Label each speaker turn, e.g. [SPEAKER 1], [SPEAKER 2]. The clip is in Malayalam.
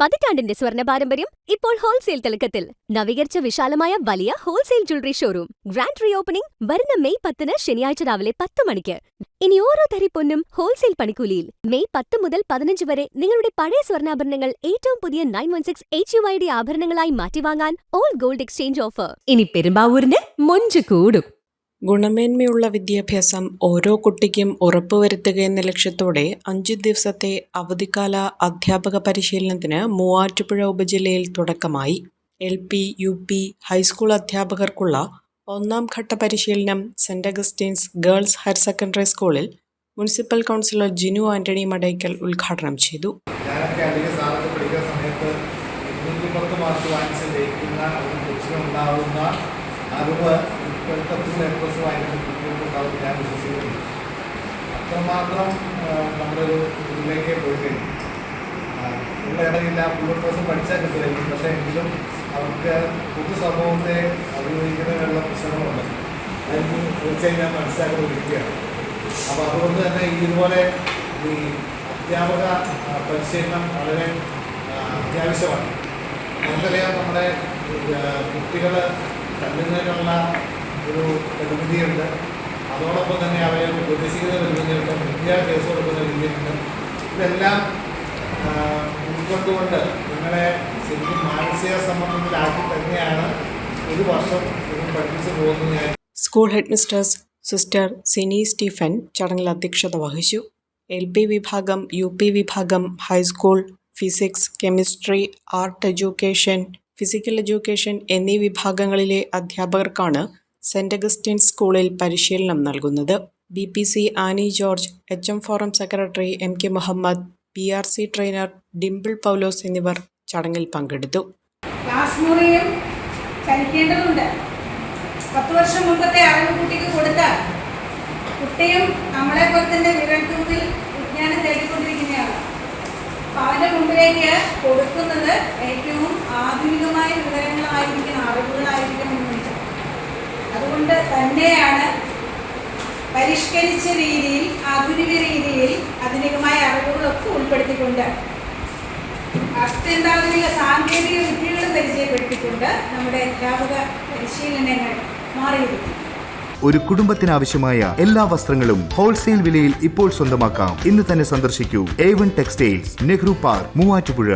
[SPEAKER 1] പതിറ്റാണ്ടിന്റെ സ്വർണ പാരമ്പര്യം ഇപ്പോൾ ഹോൾസെയിൽ തിളക്കത്തിൽ. നവീകരിച്ച വിശാലമായ വലിയ wholesale jewellery showroom. Grand reopening വരുന്ന മെയ് പത്തിന് ശനിയാഴ്ച രാവിലെ പത്ത് മണിക്ക്. ഇനി ഓരോ തരി പൊന്നും ഹോൾസെയിൽ പണിക്കൂലിയിൽ. മെയ് പത്ത് മുതൽ പതിനഞ്ച് വരെ നിങ്ങളുടെ പഴയ സ്വർണാഭരണങ്ങൾ ഏറ്റവും പുതിയ nine one six H U I D ആഭരണങ്ങളായി മാറ്റിവാങ്ങാൻ ഓൾ ഗോൾഡ് എക്സ്ചേഞ്ച് ഓഫർ.
[SPEAKER 2] ഇനി പെരുമ്പാവൂരിന് മൊഞ്ച് കൂടും.
[SPEAKER 3] ഗുണമേന്മയുള്ള വിദ്യാഭ്യാസം ഓരോ കുട്ടിക്കും ഉറപ്പുവരുത്തുക എന്ന ലക്ഷ്യത്തോടെ അഞ്ചു ദിവസത്തെ അവധിക്കാല അധ്യാപക പരിശീലനത്തിന് മൂവാറ്റുപുഴ ഉപജില്ലയിൽ തുടക്കമായി. L P U P high school അധ്യാപകർക്കുള്ള ഒന്നാം ഘട്ട പരിശീലനം saint Augustine's girls higher secondary സ്കൂളിൽ മുനിസിപ്പൽ കൗൺസിലർ ജിനു ആന്റണി മടയ്ക്കൽ ഉദ്ഘാടനം ചെയ്തു.
[SPEAKER 4] കൊച്ചിനുണ്ടാവുന്ന അറിവ് ഇപ്പോഴത്തെ ഫുൾ എ പ്ലസ് വാങ്ങിക്കുന്ന കുട്ടികൾക്കുണ്ടാവും ഞാൻ വിശ്വസിക്കുന്നു അത്രമാത്രം ആ, നമ്മളൊരു ഇതിലേക്ക് പോയി കഴിഞ്ഞു ഉള്ള ഇടയില്ല ഫുൾ എ പ്ലസ് പഠിച്ചാൽ കിട്ടില്ലായിരിക്കും പക്ഷേ എങ്കിലും അവർക്ക് പൊതുസമൂഹത്തെ അഭിമുഖീകരിക്കുന്നതിനുള്ള പ്രശ്നങ്ങളുണ്ട്. അതിന് തീർച്ചയായും ഞാൻ മനസ്സിലാക്കിക്കൊണ്ടിരിക്കുകയാണ്. അപ്പോൾ അതുകൊണ്ട് തന്നെ ഇതുപോലെ ഈ അധ്യാപക പരിശീലനം വളരെ അത്യാവശ്യമാണ്. നമുക്കറിയാം നമ്മുടെ കുട്ടികൾ കണ്ടുന്നതിനുള്ള ഒരു പ്രതിവിധിയുണ്ട് അതോടൊപ്പം തന്നെ അവരെ ഉപദേശിക്കുന്ന പ്രതിവിധിയുണ്ട് വിദ്യാ കേസ് കൊടുക്കുന്ന രീതിയുണ്ട്. ഇതെല്ലാം ഉൾക്കൊണ്ടുകൊണ്ട് നിങ്ങളെ ശരിക്കും മാനസിക സമ്മർദ്ദത്തിലാക്കി തന്നെയാണ് ഒരു വർഷം നിങ്ങൾ പഠിപ്പിച്ചു പോകുന്നത് ഞാൻ
[SPEAKER 3] school headmistress sister Sini Stephen ചടങ്ങിൽ അധ്യക്ഷത വഹിച്ചു. എൽ പി വിഭാഗം യു പി വിഭാഗം high school physics chemistry art education physical education എന്നീ വിഭാഗങ്ങളിലെ അധ്യാപകർക്കാണ് സെന്റ് അഗസ്റ്റിൻ സ്കൂളിൽ പരിശീലനം നൽകുന്നത്. B P C Annie George H M forum secretary M K Muhammad P R C trainer Dimple Paulose എന്നിവർ ചടങ്ങിൽ പങ്കെടുത്തു.
[SPEAKER 5] ക്ലാസ് ചലിക്കേണ്ടതുണ്ട്. പത്ത് വർഷം മുമ്പത്തെ അറിവ് കുട്ടിക്ക് കൊടുത്താൽ കുട്ടിയും നമ്മളെ പോലെ തന്നെ വിരൽത്തുമ്പിൽ വിജ്ഞാനം തേടിക്കൊണ്ടിരിക്കുന്നതാണ് അപ്പം അവന്റെ മുമ്പിലേക്ക് കൊടുക്കുന്നത് ആധുനികമായ വിവരങ്ങളായിരിക്കണം അറിവുകളായിരിക്കണം അതുകൊണ്ട് തന്നെയാണ് പരിഷ്കരിച്ച രീതിയിൽ ആധുനിക രീതിയിൽ ആധുനികമായ അറിവുകളൊക്കെ ഉൾപ്പെടുത്തിക്കൊണ്ട് അത്യന്താധുനിക സാങ്കേതിക വിദ്യകളും പരിചയപ്പെടുത്തിക്കൊണ്ട് നമ്മുടെ അധ്യാപക പരിശീലനങ്ങൾ മാറിയിരിക്കും
[SPEAKER 6] ഒരു കുടുംബത്തിനാവശ്യമായ എല്ലാ വസ്ത്രങ്ങളും ഹോൾസെയിൽ വിലയിൽ ഇപ്പോൾ സ്വന്തമാക്കാം. ഇന്ന് തന്നെ സന്ദർശിക്കൂ. A one textiles Nehru park Muvattupuzha.